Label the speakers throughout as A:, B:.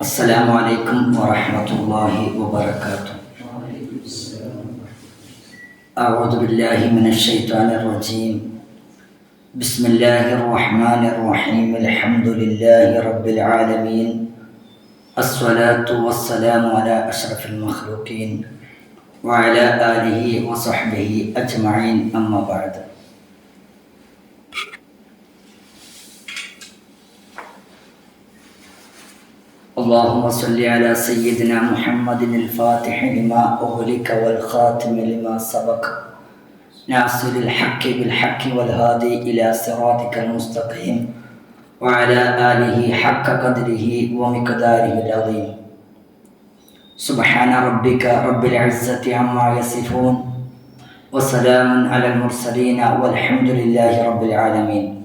A: السلام عليكم ورحمة الله وبركاته. أعوذ بالله من الشيطان الرجيم. بسم الله الرحمن الرحيم. الحمد لله رب العالمين. الصلاة والسلام على أشرف المخلوقين وعلى آله وصحبه أجمعين. أما بعد. اللهم صل على سيدنا محمد الفاتح لما أغلق والخاتم لما سبق. ناصر الحق بالحق والهادي إلى صراطك المستقيم. وعلى آله حق قدره ومقداره العظيم. سبحان ربك رب العزة عما يصفون. وسلام على المرسلين والحمد لله رب العالمين.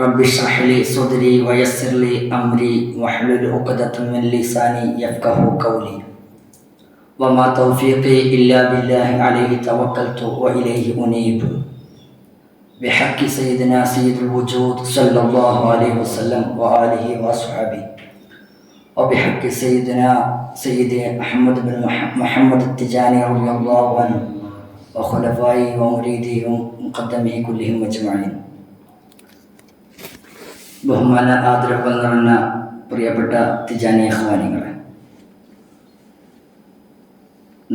A: رب اشرح لي صدري ويسر لي أمري واحلل عقدة من لساني يفقه قولي وما توفيقي إلا بالله عليه توكلت وإليه أنيب بحق سيدنا سيد الوجود صلى الله عليه وسلم وآله وأصحابه وبحق سيدنا سيدي أحمد بن مح- محمد التجاني رضي الله عنه وخلفائه ومريده ومقدمه كلهم أجمعين ബഹുമാന ആദരവുകൾ നിറഞ്ഞ പ്രിയപ്പെട്ട തിജാനി അഹ്വാനികളെ.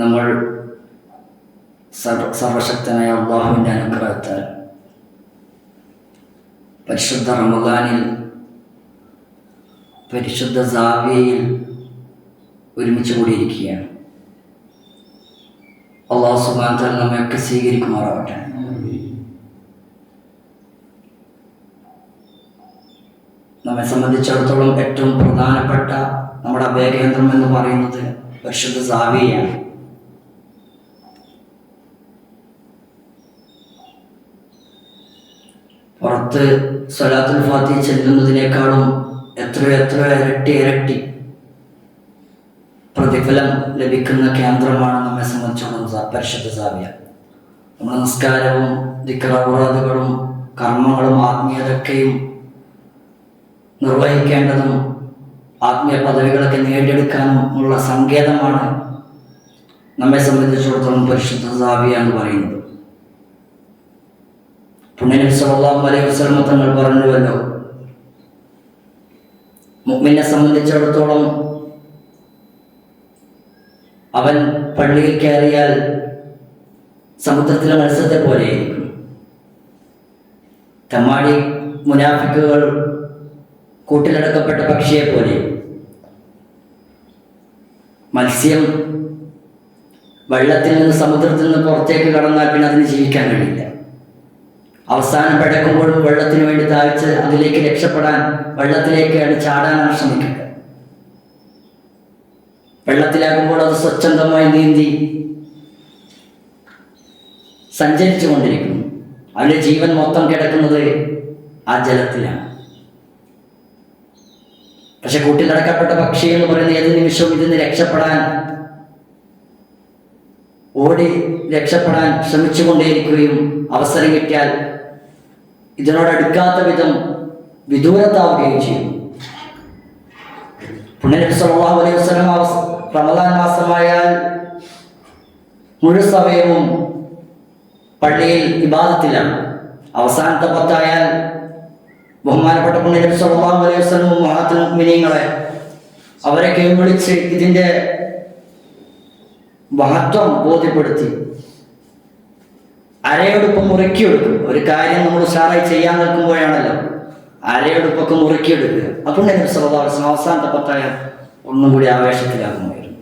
A: നമ്മൾ സർവശക്തനായ അള്ളാഹുവിന്റെ അനുഗ്രഹത്താൽ പരിശുദ്ധ റമദാനിൽ പരിശുദ്ധ സാവിയയിൽ ഒരുമിച്ച് കൂടിയിരിക്കുകയാണ്. അള്ളാഹു സുബാൻ നമ്മയൊക്കെ സ്വീകരിക്കുമാറാവട്ടെ. നമ്മെ സംബന്ധിച്ചിടത്തോളം ഏറ്റവും പ്രധാനപ്പെട്ട നമ്മുടെ അഭയകേന്ദ്രം എന്ന് പറയുന്നത് പരിശുദ്ധ സാവിയാണ് പുറത്ത് സലാത്തുൽ ഫാത്തി ചെല്ലുന്നതിനേക്കാളും എത്രയോ എത്ര ഇരട്ടി ഇരട്ടി പ്രതിഫലം ലഭിക്കുന്ന കേന്ദ്രമാണ് നമ്മെ സംബന്ധിച്ചിടത്തോളം പരിശുദ്ധ സാവിയ. നമ്മുടെ നമസ്കാരവും ദിക്കറവുറാദുകളും കർമ്മങ്ങളും ആത്മീയതയൊക്കെയും നിർവഹിക്കേണ്ടതും ആത്മീയ പദവികളൊക്കെ നേടിയെടുക്കാനും ഉള്ള സങ്കേതമാണ് നമ്മെ സംബന്ധിച്ചിടത്തോളം പരിശുദ്ധ സാവിയ എന്ന് പറയുന്നത്. പുണ്യനബി സല്ലല്ലാഹു അലൈഹി തങ്ങൾ പറഞ്ഞുവല്ലോ മുഅ്മിനെ സംബന്ധിച്ചിടത്തോളം അവൻ പള്ളിയിൽ കയറിയാൽ സമുദ്രത്തിലെ മത്സ്യത്തെ പോലെയായിരിക്കും തമ്മാടി മുനാഫിക്കുകൾ കൂട്ടിലടക്കപ്പെട്ട പക്ഷിയെ പോലെ. മത്സ്യം വെള്ളത്തിൽ നിന്ന് സമുദ്രത്തിൽ നിന്ന് പുറത്തേക്ക് കടന്നാൽ പിന്നെ അതിന് ജീവിക്കാൻ കഴിയില്ല. അവസാനം പിടക്കുമ്പോഴും വെള്ളത്തിന് വേണ്ടി താഴ്ച അതിലേക്ക് രക്ഷപ്പെടാൻ വെള്ളത്തിലേക്കാണ് ചാടാനാണ് ശ്രമിക്കുന്നത്. വെള്ളത്തിലാകുമ്പോൾ അത് സ്വച്ഛന്തമായി നീന്തി സഞ്ചരിച്ചു കൊണ്ടിരിക്കുന്നു അവന്റെ ജീവൻ മൊത്തം കിടക്കുന്നത് ആ ജലത്തിലാണ്. പക്ഷെ കൂട്ടിലടക്കപ്പെട്ട പക്ഷി എന്ന് പറയുന്ന ഏത് നിമിഷവും ഇതിന് രക്ഷപ്പെടാൻ ഓടി രക്ഷപ്പെടാൻ ശ്രമിച്ചുകൊണ്ടേയിരിക്കുകയും അവസരം കിട്ടിയാൽ ഇതിനോടടുക്കാത്ത വിധം വിദൂരത്താവുകയും ചെയ്യും. പുണ്യനബി റമദാൻ മാസമായാൽ മുഴുവൻ സമയവും പള്ളിയിൽ ഇബാദത്തിലാണ്. അവസാനത്തെ പത്തായാൽ ബഹുമാനപ്പെട്ട പുണ്യനബി സല്ലല്ലാഹു അലൈഹി വസല്ലം മഹാത്തുൽ മുഅ്മിനീങ്ങളെ അവരൊക്കെ ഇതിന്റെ മഹത്വം ബോധ്യപ്പെടുത്തി. അരയെടുപ്പ് മുറുക്കിയെടുക്കും. ഒരു കാര്യം നമ്മൾ ഉഷാറായി ചെയ്യാൻ നിൽക്കുമ്പോഴാണല്ലോ അരയെടുപ്പൊക്കെ മുറുക്കിയെടുക്കുക. അപ്പോൾ നബി സല്ലല്ലാഹു അലൈഹി വസല്ലം അവസാനത്തെ പത്തായ ഒന്നും കൂടി ആവേശത്തിലാകുമായിരുന്നു.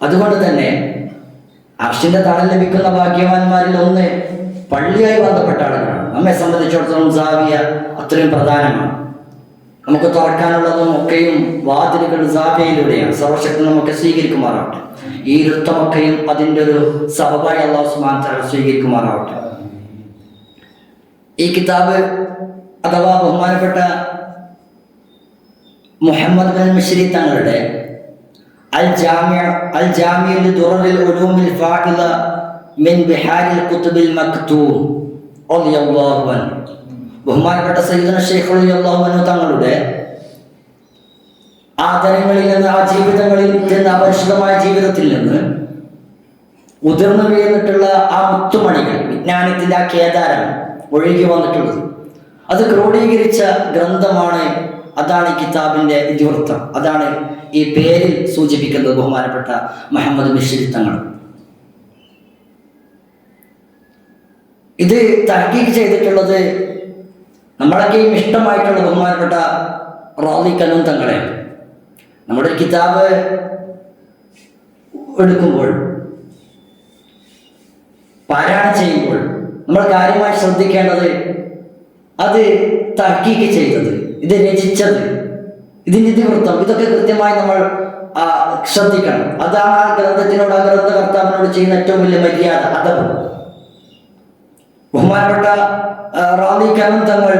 A: അതുകൊണ്ട് തന്നെ അർഷിന്റെ തളം ലഭിക്കുന്ന ഭാഗ്യവാന്മാരിൽ ഒന്ന് പള്ളിയായി ബന്ധപ്പെട്ട ആളുകളാണ്. നമ്മെ സംബന്ധിച്ചിടത്തോളം സാവിയ അത്രയും പ്രധാനമാണ്. നമുക്ക് തുറക്കാനുള്ളതും ഒക്കെയും വാതിലുകൾ സാവിയയിലൂടെയാണ്. സർവശക്തി നമുക്ക് സ്വീകരിക്കുമാറാവട്ടെ. ഈ ഋത്തമൊക്കെയും അതിന്റെ ഒരു സഭമായി അള്ളാഹു സ്വീകരിക്കുമാറാവട്ടെ. ഈ കിതാബ് അഥവാ ബഹുമാനപ്പെട്ട മുഹമ്മദ് ബിൻ മിശ്രി തങ്ങളുടെ അൽ ജാമിയ അൽ ജാമ്യ ദുററിൽ ഉലൂമിൽ ഫാഇല മിൻ ബിഹാരിൽ കുത്തുബിൽ മക്തൂം റളിയല്ലാഹു അൻഹു. ബഹുമാനപ്പെട്ട സൈദന ഷെയ്ഖുൽ അള്ളാഹു തങ്ങളുടെ ആദരങ്ങളിൽ നിന്ന് ആ ജീവിതങ്ങളിൽ നിന്ന് അപരിഷ്കൃതമായ ജീവിതത്തിൽ നിന്ന് ഉതിർന്നു വീണിട്ടുള്ള ആ മുത്തുമണികൾ വിജ്ഞാനത്തിന്റെ ആ കേദാരം ഒഴുകി വന്നിട്ടുള്ളത്. അത് ക്രോഡീകരിച്ച ഗ്രന്ഥമാണ് അതാണ് ഈ കിതാബിന്റെ ഇതിവൃത്തം. അതാണ് ഈ പേരിൽ സൂചിപ്പിക്കുന്നത് ബഹുമാനപ്പെട്ട മുഹമ്മദ് ബഷീർ തങ്ങൾ. ഇത് തഹക്കീക്ക് ചെയ്തിട്ടുള്ളത് നമ്മളൊക്കെയും ഇഷ്ടമായിട്ടുള്ള ബഹുമാനപ്പെട്ട റാലി കനും തങ്ങളെ. നമ്മുടെ കിതാബ് എടുക്കുമ്പോൾ പാരായണം ചെയ്യുമ്പോൾ നമ്മൾ കാര്യമായി ശ്രദ്ധിക്കേണ്ടത് അത് തർക്കീക്ക് ചെയ്തത് ഇത് രചിച്ചത് ഇതിന്റെ ഇതിവൃത്തം ഇതൊക്കെ കൃത്യമായി നമ്മൾ ശ്രദ്ധിക്കണം. അതാണ് ആ ഗ്രന്ഥത്തിനോട് ആ ഗ്രന്ഥകർത്താവിനോട് ചെയ്യുന്ന ഏറ്റവും വലിയ മര്യാദ അതവ് ബഹുമാനപ്പെട്ട റാന്നി കനം തങ്ങൾ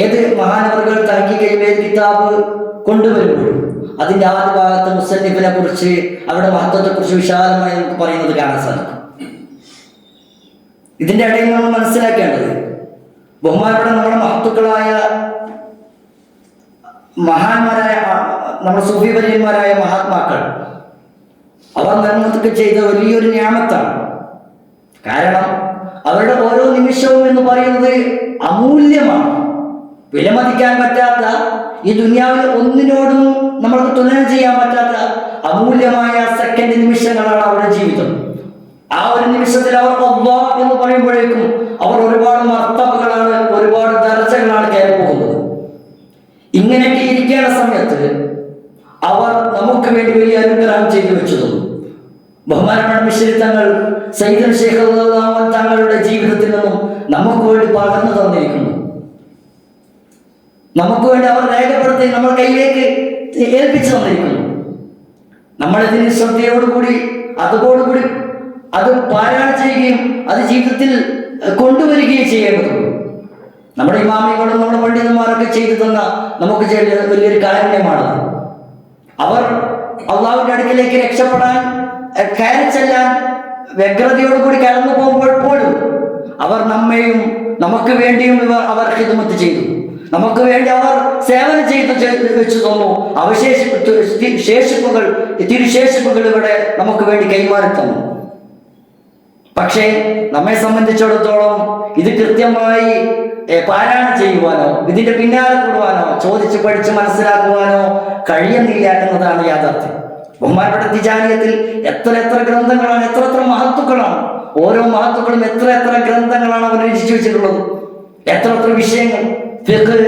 A: ഏത് മഹാനവറുകൾ തനിക്ക് ഏത് കിതാബ് കൊണ്ടുവരുമ്പോഴും അതിന്റെ ആദ്യ ഭാഗത്ത് മുസന്നിഫിനെ കുറിച്ച് അവരുടെ മഹത്വത്തെ കുറിച്ച് വിശാലമായി നമുക്ക് പറയുന്നത് കാണാൻ സാധിക്കും. ഇതിന്റെ ഇടയിൽ നമ്മൾ മനസ്സിലാക്കേണ്ടത് ബഹുമാനപ്പെട്ട നമ്മുടെ മഹത്തുക്കളായ മഹാന്മാരായ നമ്മുടെ നമ്മുടെ സൂഫിപര്യന്മാരായ മഹാത്മാക്കൾ അവർ നമുക്ക് ചെയ്ത വലിയൊരു ഞാമത്താണ്. കാരണം അവരുടെ ഓരോ നിമിഷവും എന്ന് പറയുന്നത് അമൂല്യമാണ്. വിലമതിക്കാൻ പറ്റാത്ത ഈ ദുനിയാവിൽ ഒന്നിനോടും നമ്മൾക്ക് തുലനം ചെയ്യാൻ പറ്റാത്ത അമൂല്യമായ സെക്കൻഡ് നിമിഷങ്ങളാണ് അവരുടെ ജീവിതം. ആ ഒരു നിമിഷത്തിൽ അവർ അള്ളാ എന്ന് പറയുമ്പോഴേക്കും അവർ ഒരുപാട് മർത്തവുകളാണ് ഒരുപാട് ദർജകളാണ് കയറി പോകുന്നത്. ഇങ്ങനെയൊക്കെ ഇരിക്കേണ്ട സമയത്ത് അവർ നമുക്ക് വേണ്ടി വലിയ അനുഗ്രഹം ചെയ്തു വെച്ചു തന്നു ബഹുമാനപ്പെട്ട മിശ്രി തങ്ങൾ സയ്യിദ് ഷേഖ് തങ്ങളുടെ ജീവിതത്തിൽ നിന്നും നമുക്ക് വേണ്ടി പകർന്നു തന്നിരിക്കുന്നു. നമുക്ക് വേണ്ടി അവർ രേഖപ്പെടുത്തി നമ്മൾ കയ്യിലേക്ക് ഏൽപ്പിച്ചു തന്നിരിക്കുന്നു. നമ്മളിതിന് ശ്രദ്ധയോടുകൂടി അതോടുകൂടി അത് പാരായണം ചെയ്യുകയും അത് ജീവിതത്തിൽ കൊണ്ടുവരികയും ചെയ്യേണ്ടതുള്ളൂ നമ്മുടെ ഇമാമികളും നമ്മുടെ പണ്ഡിതന്മാരൊക്കെ ചെയ്തു തന്ന നമുക്ക് വലിയൊരു കാരുണ്യമാണ്. അവർ അള്ളാഹുവിന്റെ അടുക്കിലേക്ക് രക്ഷപ്പെടാൻ ചെല്ലാൻ വ്യഗ്രതയോടുകൂടി കടന്നു പോകുമ്പോൾ പോലും അവർ നമ്മെയും നമുക്ക് വേണ്ടിയും ഇവർ അവർ ഹിതുമത്ത് ചെയ്തു. നമുക്ക് വേണ്ടി അവർ സേവനം ചെയ്തു വെച്ചു തന്നു. അവശേഷി ശേഷിപ്പുകൾ തിരുശേഷിപ്പുകൾ ഇവിടെ നമുക്ക് വേണ്ടി കൈമാറി തന്നു. പക്ഷേ നമ്മെ സംബന്ധിച്ചിടത്തോളം ഇത് കൃത്യമായി പാരായണം ചെയ്യുവാനോ ഇതിന്റെ പിന്നാലെ കൂടുവാനോ ചോദിച്ച് പഠിച്ച് മനസ്സിലാക്കുവാനോ കഴിയുന്നില്ല എന്നതാണ് യാഥാർത്ഥ്യം. ബഹുമാനപ്പെട്ട തിജാനിയത്തിൽ എത്ര എത്ര ഗ്രന്ഥങ്ങളാണ് എത്ര എത്ര മഹത്വക്കളാണ്. ഓരോ മഹത്വക്കളും എത്ര എത്ര ഗ്രന്ഥങ്ങളാണ് അവർ രചിച്ചു വെച്ചിട്ടുള്ളത്. എത്ര എത്ര വിഷയങ്ങൾ ഫിഖ്,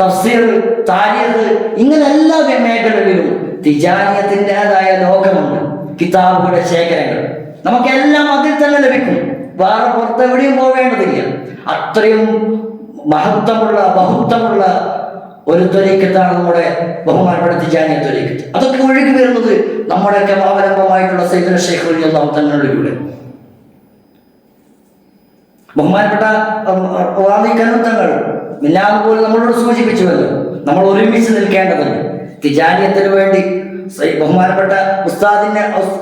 A: തഫ്സീർ താരീഖ് ഇങ്ങനെ എല്ലാ മേഖലകളിലും തിജാനിയത്തിന്റെതായ ലോകമുണ്ട്. കിതാബുകളുടെ ശേഖരങ്ങൾ. നമുക്കെല്ലാം അതിൽ തന്നെ ലഭിക്കും. വേറെ പുറത്ത് എവിടെയും പോവേണ്ടതില്ല. അത്രയും മഹത്വമുള്ള ബഹുത്വമുള്ള ഒരു ത്വരീക്കത്താണ് നമ്മുടെ ബഹുമാനപ്പെട്ട തിജാനിയ ത്വരീക്കത്ത് അതൊക്കെ ഒഴുകി വരുന്നത് നമ്മുടെയൊക്കെ അവലംബമായിട്ടുള്ള സൈദന ഷെയ്ഖ് നാം തങ്ങളിലൂടെ ബഹുമാനപ്പെട്ട കനുത്തങ്ങൾ മില്ലാന്ന് പോലും നമ്മളോട് സൂചിപ്പിച്ചുവല്ലോ നമ്മൾ ഒരുമിച്ച് നിൽക്കേണ്ടതുണ്ട്. തിജാനിയത്തിന് വേണ്ടി ബഹുമാനപ്പെട്ട ഉസ്താദിന്റെ ഉസ്-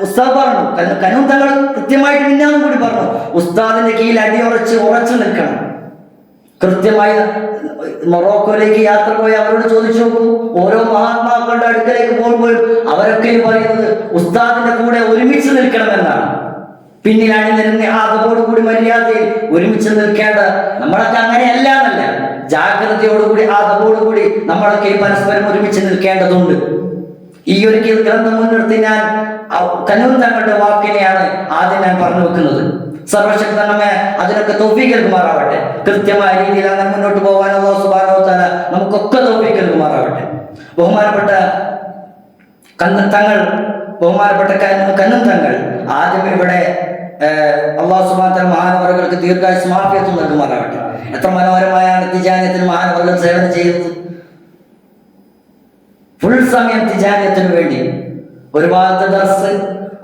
A: ഉസ്താദ് പറഞ്ഞു കനു- കനുത്തങ്ങൾ കൃത്യമായിട്ട് മിന്നാന്നും കൂടി പറഞ്ഞു ഉസ്താദിന്റെ കീഴിൽ അടിയുറച്ച് ഉറച്ചു നിൽക്കണം. കൃത്യമായി മൊറോക്കോയിലേക്ക് യാത്ര പോയി അവരോട് ചോദിച്ചു നോക്കും. ഓരോ മഹാത്മാക്കളുടെ അടുക്കലേക്ക് പോകുമ്പോൾ അവരൊക്കെ പറയുന്നത് ഉസ്താദിന്റെ കൂടെ ഒരുമിച്ച് നിൽക്കണമെന്നാണ്. പിന്നെ അണിനിരുന്ന് ആദവോടുകൂടി മര്യാദയിൽ ഒരുമിച്ച് നിൽക്കേണ്ട നമ്മളൊക്കെ അങ്ങനെയല്ല എന്നല്ല ജാഗ്രതയോടുകൂടി ആദവോടുകൂടി നമ്മളൊക്കെ പരസ്പരം ഒരുമിച്ച് നിൽക്കേണ്ടതുണ്ട്. ഈ ഒരു ഗ്രന്ഥം മുൻനിർത്തി ഞാൻ കനൂർ തങ്ങളുടെ വാക്കിനെയാണ് ആദ്യം ഞാൻ പറഞ്ഞു വെക്കുന്നത്. സർവശക്തനമേ അതിനൊക്കെ തോപ്പിക്കൽക്കുമാറാവട്ടെ കൃത്യമായ രീതിയിൽ അങ്ങനെ മുന്നോട്ട് പോകാൻ അള്ളാഹു സുബ്ഹാനഹു വ തആല നമുക്കൊക്കെ തോപ്പിക്കൽക്കുമാറാവട്ടെ ബഹുമാനപ്പെട്ട കന്ന് തങ്ങൾ ബഹുമാനപ്പെട്ട കന്ന- തങ്ങൾ ആദ്യം ഇവിടെ അള്ളാഹു സുബാന മഹാനവറുകൾക്ക് ദീർഘായുസ് മാഫിയത്തും നൽകുമാറാവട്ടെ. എത്ര മനോഹരമായാണ് തിജാനത്തിന് മഹാനവറുകൾ സേവനം ചെയ്യുന്നത്. ഫുൾ സമയം തിജാനത്തിന് വേണ്ടി ഒരു ഭാഗത്ത് ദർസ്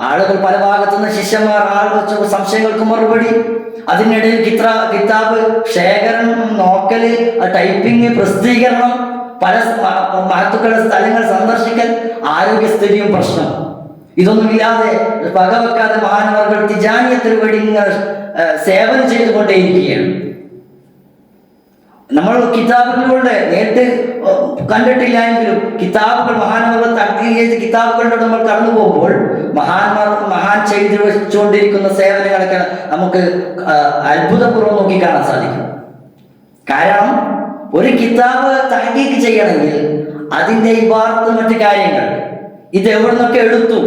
A: ആളുകൾ പല ഭാഗത്തു നിന്ന് ശിഷ്യന്മാർ ആളുകൾ സംശയങ്ങൾക്ക് മറുപടി. അതിനിടയിൽ കിത്ര കിതാബ് ശേഖരണം നോക്കൽ ടൈപ്പിംഗ് പ്രസിദ്ധീകരണം പല മഹത്തുക്കളുടെ സ്ഥലങ്ങൾ സന്ദർശിക്കൽ ആരോഗ്യസ്ഥിതിയും പ്രശ്നം. ഇതൊന്നുമില്ലാതെ വകവെക്കാതെ മഹാനവർകൾ തിജാനിയത്തിന് വേണ്ടി ഇങ്ങനെ സേവനം ചെയ്തുകൊണ്ടേയിരിക്കുകയാണ്. നമ്മൾ കിതാബുകളിലൂടെ നേരിട്ട് കണ്ടിട്ടില്ല എങ്കിലും കിതാബുകൾ മഹാനവർ തർക്കീകരിച്ച കിതാബുകളിലൂടെ നമ്മൾ കടന്നു പോകുമ്പോൾ മഹാന്മാർ മഹാൻ ചെയ്തു വെച്ചുകൊണ്ടിരിക്കുന്ന സേവനങ്ങളൊക്കെ നമുക്ക് അത്ഭുതപൂർവം നോക്കി കാണാൻ സാധിക്കും. കാരണം ഒരു കിതാബ് തഹക്കീക്ക് ചെയ്യണമെങ്കിൽ അതിന്റെ ഇബാർത്ത് മറ്റു കാര്യങ്ങൾ ഇത് എവിടെ നിന്നൊക്കെ എടുത്തു?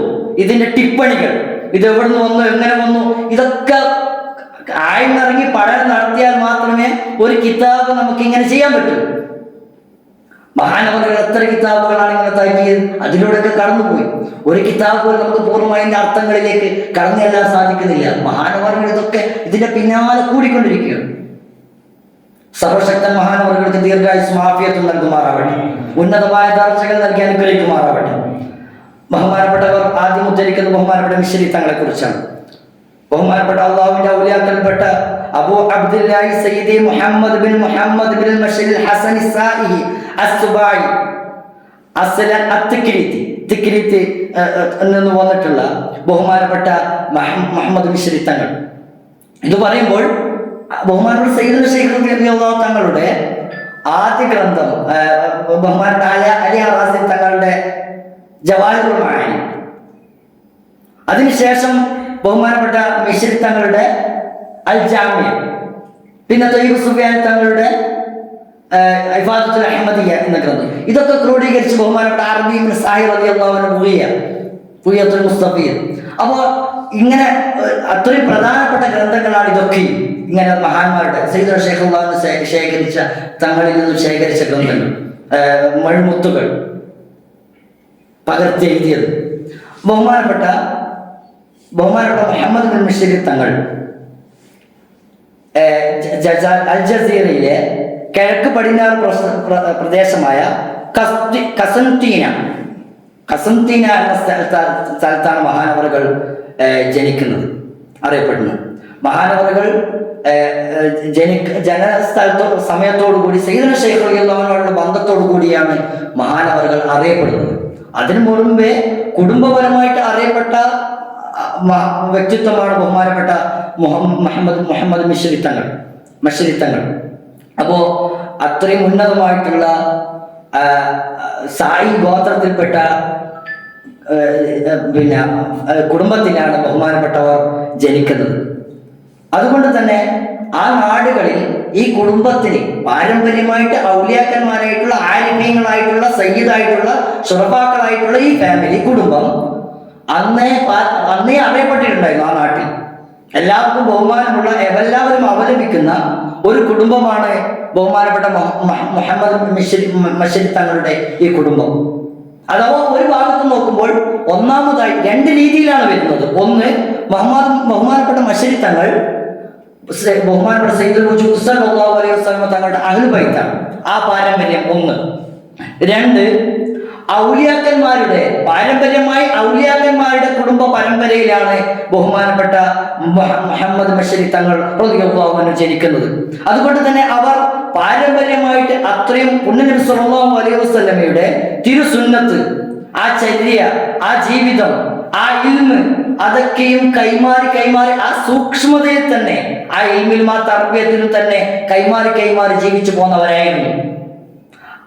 A: ഇതിന്റെ ടിപ്പണികൾ ഇത് എവിടെ നിന്ന് വന്നു? എങ്ങനെ വന്നു? ഇതൊക്കെ ഒരു കിതാബ് നമുക്ക് ഇങ്ങനെ ചെയ്യാൻ പറ്റും. മഹാനവറുകൾ എത്ര കിതാബുകളാണ് ഇങ്ങനെ തയ്ക്കിയത്? അതിലൂടെയൊക്കെ കടന്നുപോയി. ഒരു കിതാബ് പോലും നമുക്ക് പൂർണമായി അതിന്റെ അർത്ഥങ്ങളിലേക്ക് കടന്നു ചെല്ലാൻ സാധിക്കുന്നില്ല. മഹാനവറുകൾ ഇതൊക്കെ ഇതിന്റെ പിന്നാലെ കൂടിക്കൊണ്ടിരിക്കുകയാണ്. സർവശക്തൻ മഹാനവറുകൾക്ക് ദീർഘായുസ് മാഫിയത്വം നൽകുമാറാവട്ടെ. ഉന്നതമായ ദർശകൾ നൽകി അനുഗ്രഹിക്കുമാറാവട്ടെ. ബഹുമാനപ്പെട്ടവർ ആദ്യം ഉദ്ധരിക്കുന്ന ബഹുമാനപ്പെട്ട മിശ്രി തങ്ങളെ കുറിച്ചാണ് ബഹുമാനപ്പെട്ട അള്ളാഹുവിന്റെ ഔലിയാക്കൽപ്പെട്ട Abu Abdullahi Sayyidi Muhammad bin Muhammad bin Mashal Hasan സായിഹി അസ്സുബായി. അസ്ല അത്തിക്രീത്തി തിക്രീത്തി. നിന്ന് വന്നിട്ടുള്ള ബഹുമാനപ്പെട്ട മഹ- മുഹമ്മദ് മിശ്രി തങ്ങൾ. ഇത് പറയുമ്പോൾ ബഹുമാനപ്പെട്ട സയ്യിദ് ഷെയ്ഖ് തങ്ങളുടെ ആദ്യ ഗ്രന്ഥം ബഹുമാനപ്പെട്ട അലി അറാസി തങ്ങളുടെ ജവാഹിറുമായി അതിനുശേഷം ബഹുമാനപ്പെട്ട മിശ്രി തങ്ങളുടെ അൽ ജാമ്യ പിന്നെ തൊയ്യബ് സുഫിയാൻ തങ്ങളുടെ അഹമ്മദിയ എന്ന ഗ്രന്ഥം ഇതൊക്കെ ക്രോഡീകരിച്ച് ബഹുമാനപ്പെട്ട അറബി ഇബ്നു അലി റളിയല്ലാഹു മുഖിയ പുയ്യത്തുൽ മുസ്തഫിയ അപ്പോൾ ഇങ്ങനെ അത്രയും പ്രധാനപ്പെട്ട ഗ്രന്ഥങ്ങളാണ് ഇതൊക്കെ. ഇങ്ങനെ മഹാന്മാരുടെ സയ്യിദ് ഷേഖുല്ലാന്ന് ശേഖരിച്ച തങ്ങളിൽ നിന്നും ശേഖരിച്ച ഗ്രന്ഥങ്ങൾ. മഴമുത്തുകൾ മഴുമുത്തുകൾ. പകർത്തി ബഹുമാനപ്പെട്ട ബഹുമാനപ്പെട്ട മുഹമ്മദ് ബിൻ മിഷരി തങ്ങൾ. അൽ ജസീറയിലെ കിഴക്ക് പടിഞ്ഞാറ് പ്രദേശമായ കസ്തി കസൻതീന. കസൻതീന എന്ന സ്ഥലത്താ- സ്ഥലത്താണ് മഹാനവറുകൾ ജനിക്കുന്നത്. അറിയപ്പെടുന്നത് മഹാനവറുകൾ ജനി ജന സ്ഥലത്തോ സമയത്തോടു കൂടി സൈദന ഷെയ്ഖുള്ളവനോടുള്ള ബന്ധത്തോടു കൂടിയാണ് മഹാനവറുകൾ അറിയപ്പെടുന്നത്. അതിനു മുൻപേ കുടുംബപരമായിട്ട് അറിയപ്പെട്ട വ്യക്തിത്വമാണ് ബഹുമാനപ്പെട്ട മുഹമ്മദ് മുഹമ്മദ് മിശ്രിത്തങ്ങൾ മിശ്രിത്തങ്ങൾ അപ്പോൾ അത്രയും ഉന്നതമായിട്ടുള്ള സായി ഗോത്രത്തിൽപ്പെട്ട പിന്നെ കുടുംബത്തിലാണ് ബഹുമാനപ്പെട്ടവർ ജനിക്കുന്നത്. അതുകൊണ്ട് തന്നെ ആ നാടുകളിൽ ഈ കുടുംബത്തിന് പാരമ്പര്യമായിട്ട് ഔലിയാക്കന്മാരായിട്ടുള്ള ആരണ്യങ്ങളായിട്ടുള്ള സയ്യിദായിട്ടുള്ള ഷുറഫാക്കളായിട്ടുള്ള ഈ ഫാമിലി കുടുംബം അന്നേ അന്നേ അറിയപ്പെട്ടിട്ടുണ്ടായിരുന്നു ആ നാട്ടിൽ. എല്ലാവർക്കും ബഹുമാനമുള്ള എല്ലാവരും അവലംബിക്കുന്ന ഒരു കുടുംബമാണ് ബഹുമാനപ്പെട്ട മൊഹ- മൊഹ- മുഹമ്മദ് മിശ്രി മഷരി തങ്ങളുടെ ഈ കുടുംബം. അഥവാ ഒരു ഭാഗത്ത് നോക്കുമ്പോൾ ഒന്നാമതായി രണ്ട് രീതിയിലാണ് വരുന്നത്. ഒന്ന് മുഹമ്മദ് ബഹുമാനപ്പെട്ട മഷരി തങ്ങൾ ബഹുമാനപ്പെട്ട സൈദുൽ അലൈഹി വസല്ലം തങ്ങളുടെ അഹ്ലുബൈത്താണ്. ആ പാരമ്പര്യം ഒന്ന്. രണ്ട് ഔലിയാക്കന്മാരുടെ പാരമ്പര്യമായി ഔലിയാക്കന്മാരുടെ കുടുംബ പരമ്പരയിലാണ് ബഹുമാനപ്പെട്ട മുഹമ്മദ് ബഷരി തങ്ങൾ റളിയല്ലാഹു ജനിക്കുന്നത്. അതുകൊണ്ട് തന്നെ അവർ പാരമ്പര്യമായിട്ട് അത്രയും പുണ്യനബി സല്ലല്ലാഹു അലൈഹി വസ്ലമയുടെ തിരുസുന്നത്ത് ആ ചര്യ ആ ജീവിതം ആ ഇൽമ് അതൊക്കെയും കൈമാറി കൈമാറി ആ സൂക്ഷ്മതയിൽ തന്നെ ആ ഇൽമിലും ആ തന്നെ കൈമാറി കൈമാറി ജീവിച്ചു പോന്നവരായിരുന്നു.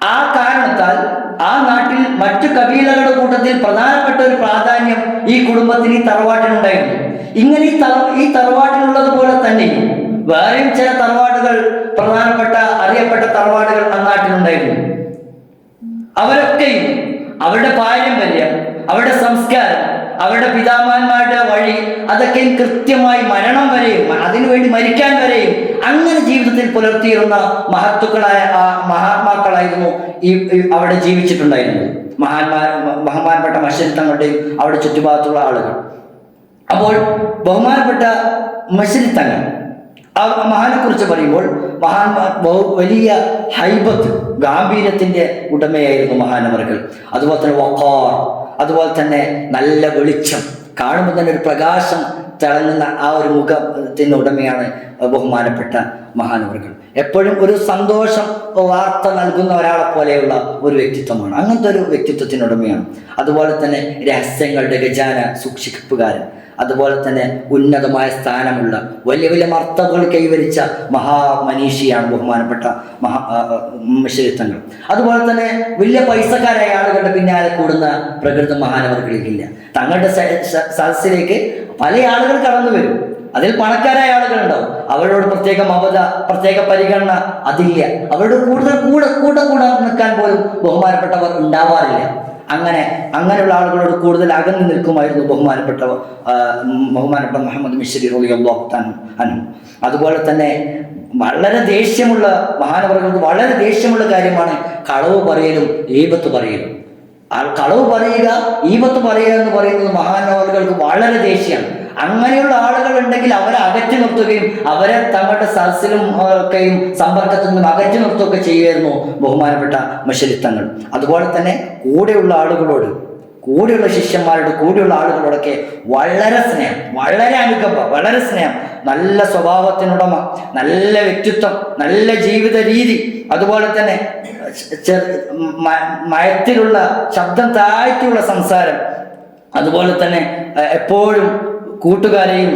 A: ആ കാരണത്താൽ ആ നാട്ടിൽ മറ്റു കബീലകളുടെ കൂട്ടത്തിൽ പ്രധാനപ്പെട്ട ഒരു പ്രാധാന്യം ഈ കുടുംബത്തിന് ഈ തറവാട്ടിനുണ്ടായിരുന്നു. ഇങ്ങനെ ഈ തറ ഈ തറവാട്ടിലുള്ളതുപോലെ തന്നെ വേറെയും ചില തറവാടുകൾ പ്രധാനപ്പെട്ട അറിയപ്പെട്ട തറവാടുകൾ ആ നാട്ടിലുണ്ടായിരുന്നു. അവരൊക്കെയും അവരുടെ പാരമ്പര്യം അവരുടെ സംസ്കാരം അവരുടെ പിതാമാന്മാരുടെ വഴി അതൊക്കെയും കൃത്യമായി മരണം വരെയും അതിനുവേണ്ടി മരിക്കാൻ വരെയും അങ്ങനെ ജീവിതത്തിൽ പുലർത്തിയിരുന്ന മഹത്തുക്കളായ ആ മഹാത്മാക്കളായിരുന്നു ഈ അവിടെ ജീവിച്ചിട്ടുണ്ടായിരുന്നത്. മഹാന്മാ ബഹുമാനപ്പെട്ട മഷരി അവിടെ ചുറ്റുഭാഗത്തുള്ള ആളുകൾ. അപ്പോൾ ബഹുമാനപ്പെട്ട മഷരി തങ്ങൾ ആ മഹാനെ കുറിച്ച് പറയുമ്പോൾ മഹാൻ വലിയ ഹൈബത്ത് ഗാംഭീര്യത്തിന്റെ ഉടമയായിരുന്നു മഹാനവർകൾ അതുപോലെ തന്നെ വക്കാർ അതുപോലെ തന്നെ നല്ല വെളിച്ചം. കാണുമ്പോൾ തന്നെ ഒരു പ്രകാശം തിളങ്ങുന്ന ആ ഒരു മുഖത്തിന് ഉടമയാണ് ബഹുമാനപ്പെട്ട മഹാനവറുകൾ. എപ്പോഴും ഒരു സന്തോഷം വാർത്ത നൽകുന്ന ഒരാളെ പോലെയുള്ള ഒരു വ്യക്തിത്വമാണ്. അങ്ങനത്തെ ഒരു വ്യക്തിത്വത്തിനുടമയാണ് അതുപോലെ തന്നെ രഹസ്യങ്ങളുടെ ഗജാന സൂക്ഷിപ്പുകാരൻ അതുപോലെ തന്നെ ഉന്നതമായ സ്ഥാനമുള്ള വലിയ വലിയ മർത്തകൾ കൈവരിച്ച മഹാമനീഷിയാണ് ബഹുമാനപ്പെട്ട മഹാ മിശ്രിത്വങ്ങൾ അതുപോലെ തന്നെ വലിയ പൈസക്കാരായ ആളുകളുടെ പിന്നാലെ കൂടുന്ന പ്രകൃതി മഹാനവർകളില്ല തങ്ങളുടെ സദസ്സിലേക്ക് പല ആളുകൾ കടന്നു വരും. അതിൽ പണക്കാരായ ആളുകളുണ്ടാവും. അവരോട് പ്രത്യേക മമത പ്രത്യേക പരിഗണന അതില്ല. അവരോട് കൂടുതൽ കൂടെ കൂടെ കൂടെ നിൽക്കാൻ പോലും ബഹുമാനപ്പെട്ടവർ ഉണ്ടാവാറില്ല. അങ്ങനെ അങ്ങനെയുള്ള ആളുകളോട് കൂടുതൽ അകന്നു നിൽക്കുമായിരുന്നു ബഹുമാനപ്പെട്ട ബഹുമാനപ്പെട്ട മുഹമ്മദ് മിശ്രി തആല അൻഹു. അതുപോലെ തന്നെ വളരെ ദേഷ്യമുള്ള മഹാനവർക്ക് വളരെ ദേഷ്യമുള്ള കാര്യമാണ് കളവ് പറയലും ഈപത്ത് പറയലും. ആ കളവ് പറയുക ഈപത്ത് പറയുക എന്ന് പറയുന്നത് മഹാനവറുകൾക്ക് വളരെ ദേഷ്യമാണ് അങ്ങനെയുള്ള ആളുകൾ ഉണ്ടെങ്കിൽ അവരെ അകറ്റി നിർത്തുകയും അവരെ തങ്ങളുടെ സദസ്സിലും ഒക്കെയും സമ്പർക്കത്തിൽ നിന്നും അകറ്റി നിർത്തുകയൊക്കെ ചെയ്യുമായിരുന്നു ബഹുമാനപ്പെട്ട മഷലിത്തങ്ങൾ അതുപോലെ തന്നെ കൂടെയുള്ള ആളുകളോട് കൂടെയുള്ള ശിഷ്യന്മാരോട് കൂടെയുള്ള ആളുകളോടൊക്കെ വളരെ സ്നേഹം വളരെ അനുകമ്പ വളരെ സ്നേഹം. നല്ല സ്വഭാവത്തിനുടമ നല്ല വ്യക്തിത്വം നല്ല ജീവിത രീതി അതുപോലെ തന്നെ മയത്തിലുള്ള ശബ്ദം താഴ്ത്തിയുള്ള സംസാരം. അതുപോലെ തന്നെ എപ്പോഴും കൂട്ടുകാരെയും